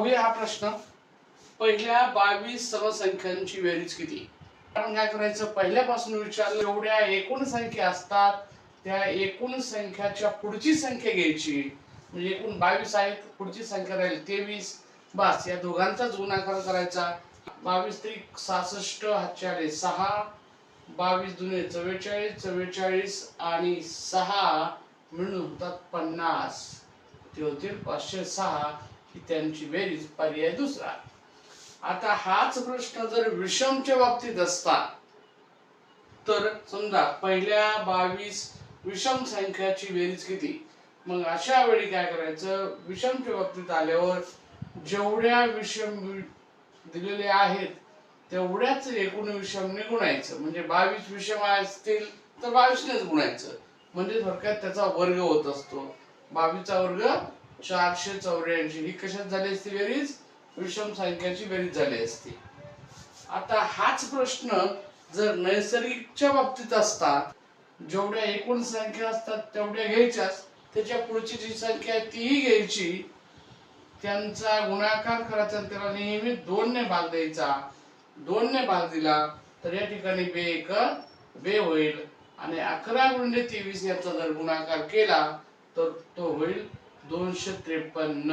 पाहूया हा प्रश्न. पहिल्या बावीस समसंख्यांची बेरीज किती? आपण काय करायचं? पहिल्यापासून विचारलं एवढ्या एकूण संख्या असतात. त्या एकूण संख्याच्या पुढची संख्या घ्यायची. म्हणजे एकूण बावीस आहेत पुढची संख्या राहील तेवीस. बास या दोघांचाच गुणाकार करायचा. बावीस त्रिक सहासष्ट हजार सहा. बावीस दुने चव्वेचाळीस चव्वेचाळीस आणि सहा मिळून होतात पन्नास. ते होतील पाचशे सहा. ही त्यांची बेरीज पर्याय दुसरा. आता हाच प्रश्न जर विषमच्या बाबतीत असता तर समजा पहिल्या बावीस विषम संख्याची बेरीज किती? मग अशा वेळी काय करायचं? विषमच्या बाबतीत आल्यावर जेवढ्या विषम दिलेले आहेत तेवढ्याच एकूण विषमने गुणायचं म्हणजे बावीस विषम असतील तर बावीसनेच गुणायचं. म्हणजे थोडक्यात त्याचा वर्ग होत असतो. बावीसचा वर्ग चारशे चौऱ्याऐंशी. ही कशात झाली असती बेरीज? विषम संख्याची बेरीज झाली असती. आता हाच प्रश्न जर नैसर्गिकच्या बाबतीत असता जेवढ्या एकूण संख्या असतात तेवढ्या घ्यायच्याच त्याच्या पुढची जी संख्या आहे तीही घ्यायची त्यांचा गुणाकार करायचा त्याला नेहमी दोनने भाग द्यायचा. दोनने भाग दिला तर या ठिकाणी बे एक बे होईल. आणि अकरा गुणले तेवीस याचा जर गुणाकार केला तर तो होईल दोनशे त्रेपन्न.